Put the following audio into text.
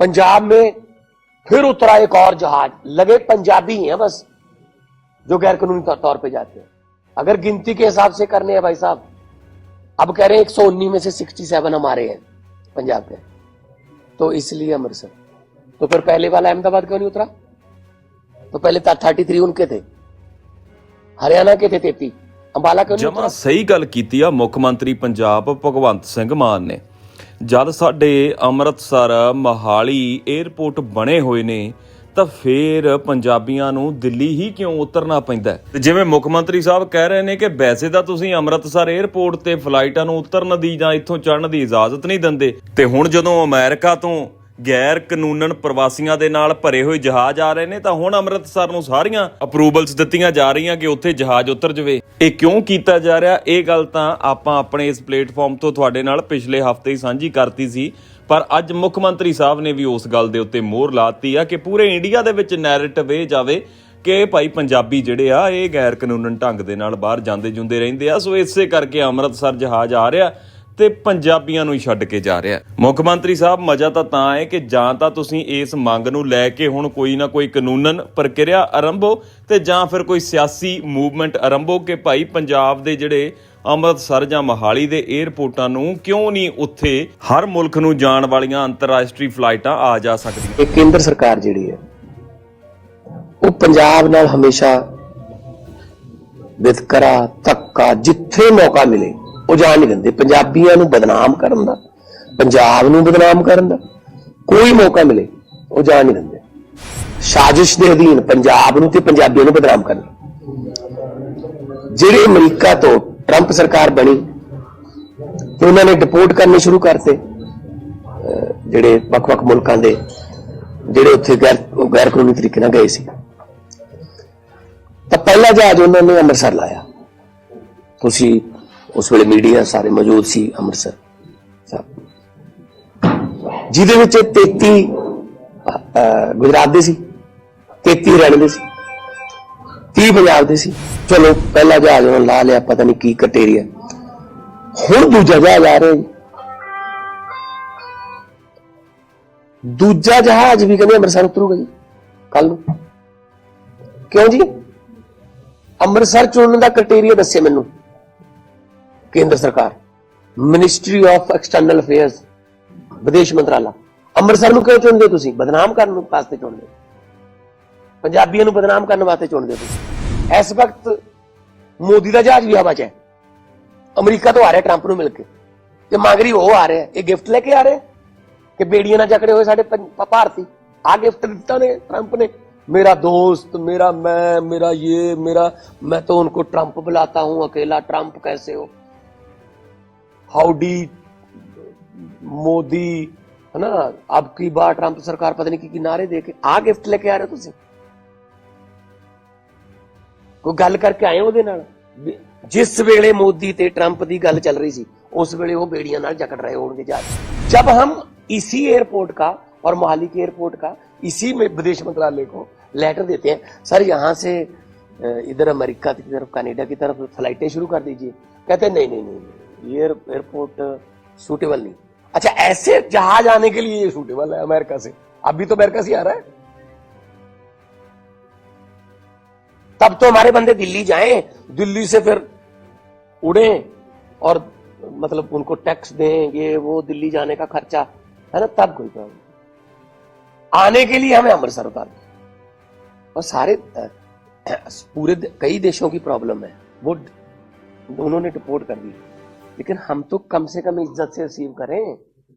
पंजाब में फिर उतरा एक और जहाज लगे पंजाबी ही हैं बस जो गैर कानूनी तौ- तौर पे जाते हैं अगर गिनती के हिसाब से करने हैं भाई साहब अब कह रहे हैं एक सौ उन्नीस में से सिक्सटी सेवन हमारे हैं पंजाब के तो इसलिए अमृतसर तो फिर पहले वाला अहमदाबाद क्यों नहीं उतरा तो पहले थर्टी थ्री उनके थे हरियाणा के थे तेती अंबाला क्यों नहीं ਜਮਾ उतरा ਸਹੀ ਗੱਲ ਕੀਤੀ ਆ ਮੁੱਖ ਮੰਤਰੀ ਪੰਜਾਬ ਭਗਵੰਤ ਸਿੰਘ ਮਾਨ ਨੇ ਜਦ ਸਾਡੇ ਅੰਮ੍ਰਿਤਸਰ ਮਹਾਲੀ 에ਅਰਪੋਰਟ ਬਣੇ ਹੋਏ ਨੇ, ਤਾਂ ਫੇਰ ਪੰਜਾਬੀਆਂ ਨੂੰ ਦਿੱਲੀ ਹੀ ਕਿਉਂ ਉਤਰਨਾ ਪੈਂਦਾ ਤੇ ਜਿਵੇਂ ਮੁੱਖ ਮੰਤਰੀ ਸਾਹਿਬ ਕਹਿ ਰਹੇ ਨੇ ਕਿ ਵੈਸੇ ਤਾਂ ਤੁਸੀਂ ਅੰਮ੍ਰਿਤਸਰ 에ਅਰਪੋਰਟ ਤੇ ਫਲਾਈਟਾਂ ਨੂੰ ਉਤਰਨ ਦੀ ਜਾਂ ਇੱਥੋਂ ਚੜ੍ਹਨ ਦੀ ਇਜਾਜ਼ਤ ਨਹੀਂ ਦਿੰਦੇ, ਤੇ ਹੁਣ ਜਦੋਂ ਅਮਰੀਕਾ ਤੋਂ ਗੈਰ ਕਾਨੂੰਨਨ ਪ੍ਰਵਾਸੀਆਂ ਦੇ ਨਾਲ ਭਰੇ ਹੋਏ ਜਹਾਜ਼ ਆ ਰਹੇ ਨੇ, ਤਾਂ ਹੁਣ ਅੰਮ੍ਰਿਤਸਰ ਨੂੰ ਸਾਰੀਆਂ ਅਪਰੂਵਲਸ ਦਿੱਤੀਆਂ ਜਾ ਰਹੀਆਂ ਕਿ ਉੱਥੇ ਜਹਾਜ਼ ਉਤਰ ਜਵੇ। ਇਹ ਕਿਉਂ ਕੀਤਾ ਜਾ ਰਿਹਾ? ਇਹ ਗੱਲ ਤਾਂ ਆਪਾਂ ਆਪਣੇ ਇਸ ਪਲੇਟਫਾਰਮ ਤੋਂ ਤੁਹਾਡੇ ਨਾਲ ਪਿਛਲੇ ਹਫ਼ਤੇ ਹੀ ਸਾਂਝੀ ਕਰਤੀ ਸੀ, ਪਰ ਅੱਜ ਮੁੱਖ ਮੰਤਰੀ ਸਾਹਿਬ ਨੇ ਵੀ ਉਸ ਗੱਲ ਦੇ ਉੱਤੇ ਮੋਹਰ ਲਾਤੀ ਆ ਕਿ ਪੂਰੇ ਇੰਡੀਆ ਦੇ ਵਿੱਚ ਨੈਰੇਟਿਵ ਇਹ ਜਾਵੇ ਕਿ ਭਾਈ ਪੰਜਾਬੀ ਜਿਹੜੇ ਆ, ਇਹ ਗੈਰ ਕਾਨੂੰਨਨ ਢੰਗ ਦੇ ਨਾਲ ਬਾਹਰ ਜਾਂਦੇ ਜੁੰਦੇ ਰਹਿੰਦੇ ਆ। ਸੋ ਇਸੇ ਕਰਕੇ ਅੰਮ੍ਰਿਤਸਰ ਜਹਾਜ਼ ਆ ਰਿਹਾ। ਤੇ ਪੰਜਾਬੀਆਂ ਨੂੰ ਹੀ ਛੱਡ ਕੇ ਜਾ ਰਿਹਾ ਮੁੱਖ ਮੰਤਰੀ ਸਾਹਿਬ, ਮਜ਼ਾ ਤਾਂ ਤਾਂ ਹੈ ਕਿ ਜਾਂ ਤਾਂ ਤੁਸੀਂ ਇਸ ਮੰਗ ਨੂੰ ਲੈ ਕੇ ਹੁਣ ਕੋਈ ਨਾ ਕੋਈ ਕਾਨੂੰਨਨ ਪ੍ਰਕਿਰਿਆ ਆਰੰਭੋ ਤੇ ਜਾਂ ਫਿਰ ਕੋਈ ਸਿਆਸੀ ਮੂਵਮੈਂਟ ਆਰੰਭੋ ਕਿ ਭਾਈ ਪੰਜਾਬ ਦੇ ਜਿਹੜੇ ਅੰਮ੍ਰਿਤਸਰ ਜਾਂ ਮੋਹਾਲੀ ਦੇ 에ਅਰਪੋਰਟਾਂ ਨੂੰ ਕਿਉਂ ਨਹੀਂ ਉੱਥੇ ਹਰ ਮੁਲਕ ਨੂੰ ਜਾਣ ਵਾਲੀਆਂ ਅੰਤਰਰਾਸ਼ਟਰੀ ਫਲਾਈਟਾਂ ਆ ਜਾ ਸਕਦੀਆਂ? ਇਹ ਕੇਂਦਰ ਸਰਕਾਰ ਜਿਹੜੀ ਹੈ, ਉਹ ਪੰਜਾਬ ਨਾਲ ਹਮੇਸ਼ਾ ਵਿਤਕਰਾ, ਧੱਕਾ ਜਿੱਥੇ ਮੌਕਾ ਮਿਲੇ ਉਹ ਜਾਣ ਨਹੀਂ ਦਿੰਦੇ। ਪੰਜਾਬੀਆਂ ਨੂੰ ਬਦਨਾਮ ਕਰਨ ਦਾ, ਪੰਜਾਬ ਨੂੰ ਬਦਨਾਮ ਕਰਨ ਦਾ ਕੋਈ ਮੌਕਾ ਮਿਲੇ ਉਹ ਜਾਣ ਨਹੀਂ ਦਿੰਦੇ। ਸਾਜ਼ਿਸ਼ ਦੇ ਅਧੀਨ ਪੰਜਾਬ ਨੂੰ ਤੇ ਪੰਜਾਬੀਆਂ ਨੂੰ ਬਦਨਾਮ ਕਰਨ ਜਿਹੜੇ ਅਮਰੀਕਾ ਤੋਂ ਟਰੰਪ ਸਰਕਾਰ ਬਣੀ, ਤੇ ਉਹਨਾਂ ਨੇ ਡਿਪੋਰਟ ਕਰਨੇ ਸ਼ੁਰੂ ਕਰਤੇ ਜਿਹੜੇ ਵੱਖ-ਵੱਖ ਮੁਲਕਾਂ ਦੇ, ਜਿਹੜੇ ਉੱਥੇ ਗੈਰ ਗੈਰ ਕਾਨੂੰਨੀ ਤਰੀਕੇ ਨਾਲ ਗਏ ਸੀ। ਤਾਂ ਪਹਿਲਾ ਜਹਾਜ਼ ਉਹਨਾਂ ਨੇ ਅੰਮ੍ਰਿਤਸਰ ਲਾਇਆ। ਤੁਸੀਂ ਉਸ ਵੇਲੇ ਮੀਡੀਆ ਸਾਰੇ ਮੌਜੂਦ ਸੀ ਅੰਮ੍ਰਿਤਸਰ ਜਿਹਦੇ ਵਿੱਚ 33 ਅਹ, ਗੁਜਰਾਤ ਦੇ ਸੀ 33 ਹਰਿਆਣੇ ਦੇ ਸੀ 30 ਪੰਜਾਬ ਦੇ ਸੀ। ਚਲੋ ਪਹਿਲਾ ਜਹਾਜ਼ ਉਹਨਾਂ ਲਾ ਲਿਆ ਪਤਾ ਨਹੀਂ ਕੀ ਕਟੇਰੀਆ ਹੁਣ ਦੂਜਾ ਜਹਾਜ਼ ਆ ਰਿਹਾ ਜੀ। ਦੂਜਾ ਜਹਾਜ਼ ਵੀ ਕਹਿੰਦੇ ਅੰਮ੍ਰਿਤਸਰ ਉਤਰੂਗਾ ਜੀ ਕੱਲ ਨੂੰ। ਕਿਉਂ ਜੀ? ਅੰਮ੍ਰਿਤਸਰ ਚੁਣਨ ਦਾ ਕ੍ਰਾਈਟੇਰੀਆ ਦੱਸੇ ਮੈਨੂੰ। ਕੇਂਦਰ ਸਰਕਾਰ ਮਿਨਿਸਟਰੀ ਆਫ ਐਕਸਟਰਨਲ ਅਫੇਅਰਸ ਵਿਦੇਸ਼ ਮੰਤਰਾਲਾ ਅੰਮ੍ਰਿਤਸਰ ਨੂੰ ਕਿਉਂ ਚੁਣਦੇ ਹੋ ਤੁਸੀਂ ਬਦਨਾਮ ਕਰਨ ਨੂੰ ਵਾਸਤੇ ਚੁਣਦੇ ਹੋ ਪੰਜਾਬੀਆਂ ਨੂੰ ਬਦਨਾਮ ਕਰਨ ਵਾਸਤੇ ਚੁਣਦੇ ਹੋ ਤੁਸੀਂ ਇਸ ਵਕਤ ਮੋਦੀ ਦਾ ਜਹਾਜ਼ ਵੀ ਹਵਾ 'ਚ ਹੈ ਅਮਰੀਕਾ ਤੋਂ ਆ ਰਿਹਾ ਟਰੰਪ ਨੂੰ ਮਿਲ ਕੇ ਤੇ ਮੰਗ ਰਹੀ ਉਹ ਆ ਰਿਹਾ ਇਹ ਗਿਫਟ ਲੈ ਕੇ ਆ ਰਿਹਾ ਕਿ ਬੇੜੀਆਂ ਨਾਲ ਜਕੜੇ ਹੋਏ ਸਾਡੇ ਪੰ- ਪ- ਭਾਰਤੀ ਆ ਗਿਫਟ ਦਿੱਤਾ ਨੇ ट्रंप ने मेरा दोस्त मेरा मैं मेरा ये मेरा मैं तो उनको ट्रंप बुलाता हूं अकेला ट्रंप कैसे हो हाउडी मोदी है ना अब की बार ट्रंप सरकार पता नहीं की किनारे देके आ गिफ्ट लेके आ रहे हो ਤੁਸੀਂ ਕੋਈ ਗੱਲ ਕਰਕੇ ਆਏ ਉਹਦੇ ਨਾਲ ਵੀ ਜਿਸ ਵੇਲੇ ਮੋਦੀ ਤੇ ट्रंप ਦੀ ਗੱਲ ਚੱਲ ਰਹੀ ਸੀ उस वेले वो बेड़ियां नाल जकड़ रहे होंगे जहाज जब हम इसी एयरपोर्ट का और मोहाली के एयरपोर्ट का इसी में विदेश मंत्रालय को लेटर देते हैं सर यहाँ से अ, इधर अमेरिका की तरफ कनाडा की तरफ फ्लाइटें शुरू कर दीजिए कहते हैं नहीं नहीं नहीं, नहीं एयर- एयरपोर्ट सूटेबल नहीं। अच्छा ऐसे जहाज़ आने के लिए ये सूटेबल है अमेरिका से? अभी तो अमेरिका से आ रहा है। तब तो हमारे बंदे दिल्ली जाएँ, दिल्ली से फिर उड़े और मतलब उनको टैक्स दें, ये, वो, दिल्ली जाने का खर्चा, है ना? तब कोई प्रॉब्लम आने के लिए हमें अमृतसर उतार। और सारे पूरे कई देशों की प्रॉब्लम है। वो, उन्होंने रिपोर्ट कर दी। लेकिन हम तो कम से कम इज्जत से रिसीव करें